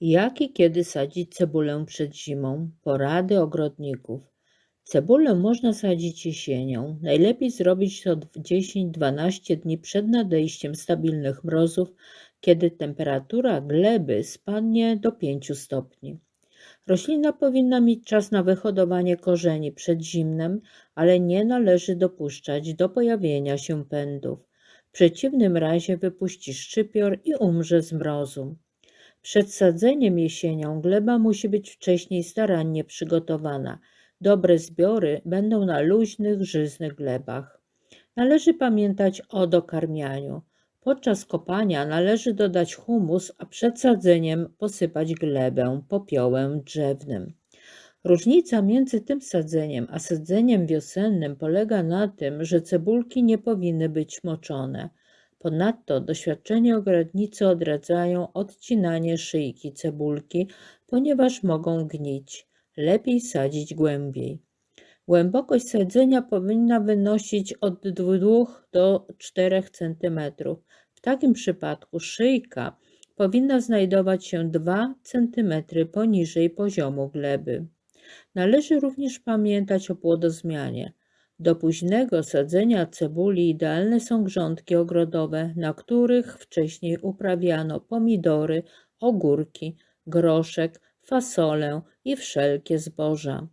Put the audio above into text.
Jak i kiedy sadzić cebulę przed zimą? Porady ogrodników. Cebulę można sadzić jesienią. Najlepiej zrobić to 10-12 dni przed nadejściem stabilnych mrozów, kiedy temperatura gleby spadnie do 5 stopni. Roślina powinna mieć czas na wyhodowanie korzeni przed zimnem, ale nie należy dopuszczać do pojawienia się pędów. W przeciwnym razie wypuści szczypior i umrze z mrozu. Przed sadzeniem jesienią gleba musi być wcześniej starannie przygotowana. Dobre zbiory będą na luźnych, żyznych glebach. Należy pamiętać o dokarmianiu. Podczas kopania należy dodać humus, a przed sadzeniem posypać glebę popiołem drzewnym. Różnica między tym sadzeniem a sadzeniem wiosennym polega na tym, że cebulki nie powinny być moczone. Ponadto doświadczeni ogrodnicy odradzają odcinanie szyjki cebulki, ponieważ mogą gnić. Lepiej sadzić głębiej. Głębokość sadzenia powinna wynosić od 2 do 4 cm. W takim przypadku szyjka powinna znajdować się 2 cm poniżej poziomu gleby. Należy również pamiętać o płodozmianie. Do późnego sadzenia cebuli idealne są grządki ogrodowe, na których wcześniej uprawiano pomidory, ogórki, groszek, fasolę i wszelkie zboża.